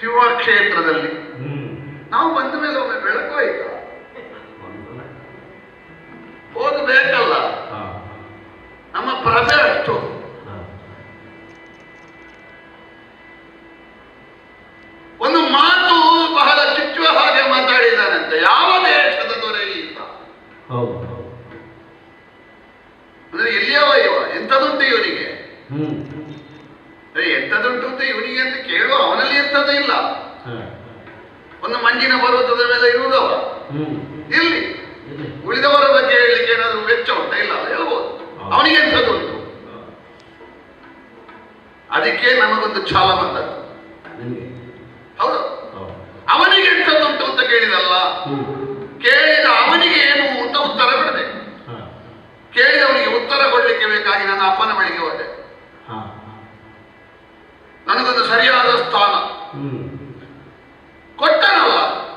ಶಿವಕ್ಷೇತ್ರದಲ್ಲಿ ಕ್ಷೇತ್ರದಲ್ಲಿ. ನಾವು ಬಂದ ಮೇಲೆ ಒಮ್ಮೆ ಬೆಳಕು ಆಯ್ತಾ? ಓದು ಬೇಕಲ್ಲ? ಹಾ. ನಮ್ಮ ಪ್ರಜೆ ಅಷ್ಟು. ಒಂದು ಮಾತು ಬಹಳ ಚುಚ್ಚುವ ಹಾಗೆ ಮಾತಾಡಿದ್ದಾನಂತೆ. ಯಾವ ದೇಶದ ದೊರೆ ಇಲ್ಲ ಅಂದ್ರೆ ಎಲ್ಲಿಯವ ಇವ ಎಂಥದುಂಟು ಇವನಿಗೆ? ಎಂಥದುಂಟು ಅಂತ ಇವನಿಗೆ ಅಂತ ಕೇಳುವ ಅವನಲ್ಲಿ ಎಂಥದ್ದು ಇಲ್ಲ. ಒಂದು ಮಂಜಿನ ಪರ್ವತದ ಮೇಲೆ ಇರುವುದವ. ಇಲ್ಲಿ. ಉಳಿದವರ ಬಗ್ಗೆ ಹೇಳಲಿಕ್ಕೆ ಏನಾದ್ರು ವೆಚ್ಚ ಅಂತ ಇಲ್ಲ ಹೇಳ್ಬೋದು. ಅವನಿಗೆ ಎಂಥದ್ದುಂಟು ಅದಕ್ಕೆ ನಮಗೊಂದು ಛಾಲ ಬಂದದ್ದು. ಹೌದು. ಹೌದು. ಅವನಿಗೆ ಎಂಥದ್ದುಂಟು ಅಂತ ಕೇಳಿದಲ್ಲ?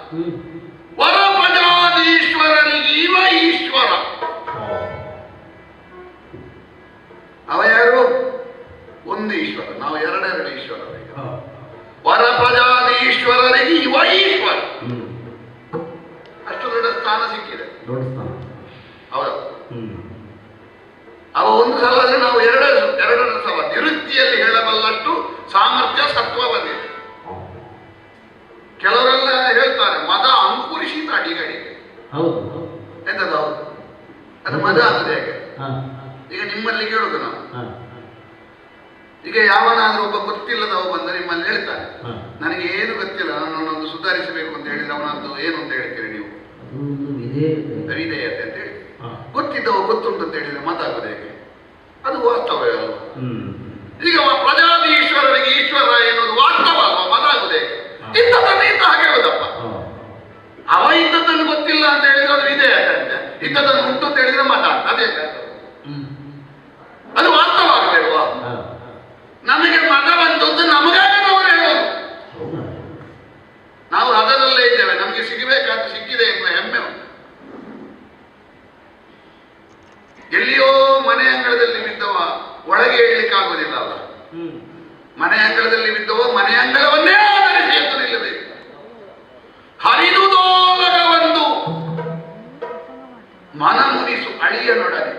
ಕೊಟ್ಟನಲ್ಲ ಹ್ಮ್ ಈಶ್ವರ. ಅವ ಯಾರು? ಒಂದು ಈಶ್ವರ. ನಾವು ಎರಡೆರಡು ಈಶ್ವರ ವರಪಜಾದೀಶ್ವರನಿಗೆ ಇವ ಈಶ್ವರ. ಅಷ್ಟು ದೊಡ್ಡ ಸ್ಥಾನ ಸಿಕ್ಕಿದೆ. ದೊಡ್ಡ ಸ್ಥಾನ. ಹೌದು. ಅವ ಒಂದು ಸಲ ನಾವು ಎರಡು ಹೌದು. ಎಂತದ್ದು ಹೌದು ಅದು ಮಜಾ ಆಗ್ತದೆ ಹೇಗೆ? ಈಗ ನಿಮ್ಮಲ್ಲಿ ಕೇಳುದು ನಾವು. ಈಗ ಯಾವನಾದ್ರೂ ಒಬ್ಬ ಗೊತ್ತಿಲ್ಲದವ ಬಂದ ನಿಮ್ಮಲ್ಲಿ ಹೇಳ್ತಾನೆ. ಹಾ. ನನಗೆ ಏನು ಗೊತ್ತಿಲ್ಲ ನನ್ನನ್ನು ಸುಧಾರಿಸಬೇಕು ಅಂತ ಹೇಳಿದ್ರೆ ಅವನದ್ದು ಏನು ಅಂತ ಹೇಳ್ತೀರಿ ನೀವು? ವಿಧೇಯತೆ. ಅಂತ ಹೇಳಿ. ಗೊತ್ತಿದ್ದವ ಗೊತ್ತುಂಟು ಅಂತ ಹೇಳಿದ್ರೆ ಮಾತಾಗೋದು ಹೇಗೆ? ಅದು ವಾಸ್ತವ ಈಗ ಅವ ಪ್ರಜಾತಿ ಈಶ್ವರನಿಗೆ ಈಶ್ವರ ಎನ್ನುವುದು ವಾಸ್ತವ ಅಲ್ವಾ ಮಾತಾಗುದು ಹೇಗೆ ಇಂಥದ್ದನ್ನು ಇಂತ ಹಾಗೆ ಹೇಳುದಪ್ಪ ಹೌದು ಅವ ಇಂಥದ್ದನ್ನು ಗೊತ್ತಿಲ್ಲ ಅಂತ ಹೇಳಿದ್ರೆ ಅದು ವಿಧೇಯತೆ ಅಂತೆ ಇಂಥದ್ದನ್ನು ಉಂಟು ಅಂತ ಹೇಳಿದ್ರೆ ಮಾತಾಡ ಅದೇ. ಅದು ವಾಸ್ತವ ಆಗಬೇಕವಾ ನಮಗೆ ಮಗ ಬಂದದ್ದು ನಮಗಾಗಿ ನಾವು ಹೇಳೋದು ನಾವು ಅದರಲ್ಲೇ ಇದ್ದೇವೆ. ನಮಗೆ ಸಿಗಬೇಕಾದ ಸಿಕ್ಕಿದೆ ಎಂಬ ಹೆಮ್ಮೆ ಎಲ್ಲಿಯೋ ಮನೆ ಅಂಗಳದಲ್ಲಿ ಬಿದ್ದವ ಒಳಗೆ ಇಡ್ಲಿಕ್ಕಾಗೋದಿಲ್ಲ ಅಲ್ಲ. ಮನೆ ಅಂಗಳದಲ್ಲಿ ಬಿದ್ದವ ಮನೆ ಅಂಗಳವನ್ನೇ ಮನ ಮುನಿಸು ಅಳಿಯನೊಡನೆ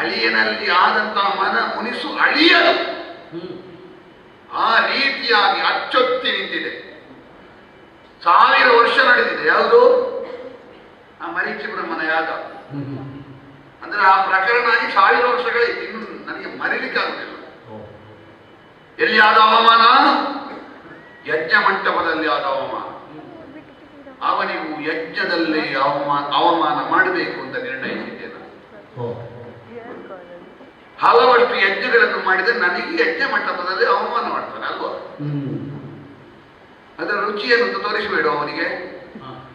ಅಳಿಯನಲ್ಲಿ ಆದಂತಹ ಮನ ಮುನಿಸು ಅಳಿಯನು ಆ ರೀತಿಯಾಗಿ ಅಚ್ಚೊತ್ತಿ ನಿಂತಿದೆ. ಸಾವಿರ ವರ್ಷ ನಡೆದಿದೆ. ಯಾವುದು? ಆ ಮರೀಚಿ ಬ್ರಹ್ಮನ ಯಾಗ ಅಂದ್ರೆ ಆ ಪ್ರಕರಣ ಆಗಿ ಸಾವಿರ ವರ್ಷಗಳಿತ್ತು ಇನ್ನು ನನಗೆ ಮರಿಲಿಕ್ಕೆ ಆಗುದಿಲ್ಲ. ಹೌದು ಎಲ್ಲಿ ಆದ ಅವಮಾನ? ಯಜ್ಞ ಮಂಟಪದಲ್ಲಿ ಆದ ಅವಮಾನ. ಅವನಿಗೂ ಯಜ್ಞದಲ್ಲಿ ಅವಮಾನ ಅವಮಾನ ಮಾಡಬೇಕು ಅಂತ ನಿರ್ಣಯಿಸಿದ್ದೆ ನಾನು ಹೌದು ಹಲವಷ್ಟು ಯಜ್ಞಗಳನ್ನು ಮಾಡಿದರೆ ನನಗೆ ಯಜ್ಞ ಮಂಟಪದಲ್ಲಿ ಅವಮಾನ ಮಾಡ್ತಾನೆ ಅಲ್ವಾ? ಅದರ ರುಚಿಯನ್ನು ತೋರಿಸಬೇಡ ಅವನಿಗೆ.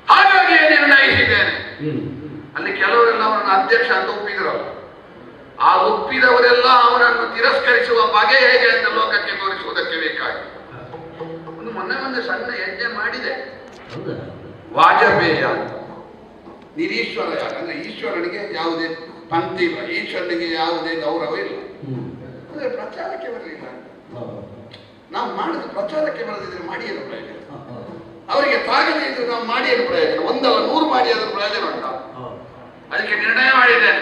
ಹಾಗಾಗಿ ನಿರ್ಣಯಿಸಿದ್ದೇನೆ. ಅಲ್ಲಿ ಕೆಲವರೆಲ್ಲ ಅವರನ್ನು ಅಧ್ಯಕ್ಷ ಅಂತ ಒಪ್ಪಿದ್ರಲ್ಲ ಆ ಒಪ್ಪಿದವರೆಲ್ಲ ಅವನನ್ನು ತಿರಸ್ಕರಿಸುವ ಬಗೆ ಹೇಗೆ ಅಂತ ಲೋಕಕ್ಕೆ ತೋರಿಸುವುದಕ್ಕೆ ಬೇಕಾಗಿ ಒಂದು ಮೊನ್ನೆ ಮೊನ್ನೆ ಸಣ್ಣ ಯಜ್ಞ ಮಾಡಿದೆ. ವಾಜಪೇಯ. ನಿರೀಶ್ವರ ಯಾಕಂದ್ರೆ ಅಂದ್ರೆ ಈಶ್ವರನಿಗೆ ಯಾವುದೇ ಪಂಕ್ತಿ ಇಲ್ಲ. ಈಶ್ವರನಿಗೆ ಯಾವುದೇ ಗೌರವ ಇಲ್ಲ. ಅಂದ್ರೆ ಪ್ರಚಾರಕ್ಕೆ ಬರಲಿಲ್ಲ. ನಾವು ಮಾಡಿದ ಪ್ರಚಾರಕ್ಕೆ ಬರದಿದ್ರೆ ಮಾಡಿ ಏನು ಪ್ರಯೋಜನ ಅವರಿಗೆ ತಾಗದೇ ಇದ್ರೆ ನಾವು ಮಾಡಿ ಏನು ಪ್ರಯೋಜನ ಒಂದಲ್ಲ ನೂರು ಮಾಡಿ ಅದ್ರ ಪ್ರಯೋಜನ ಉಂಟ? ಅದಕ್ಕೆ ನಿರ್ಣಯ ಮಾಡಿದೆ.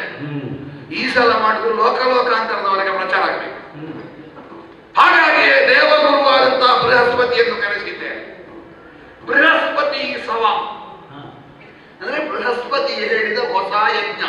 ಈ ಸಲ ಮಾಡಿದ್ರು ಲೋಕ ಲೋಕಾಂತರದವರೆಗೆ ಪ್ರಚಾರ ಆಗಬೇಕು. ಹಾಗಾಗಿ ದೇವಗುರುವಾದಂತಹ ಬೃಹಸ್ಪತಿಯನ್ನು ಕರೆಸಿದ್ದೇನೆ. ಬೃಹಸ್ಪತಿ ಸವ ಹಾ. ಅಂದ್ರೆ ಬೃಹಸ್ಪತಿ ಹೇಳಿದ ಹೊಸ ಯಜ್ಞ.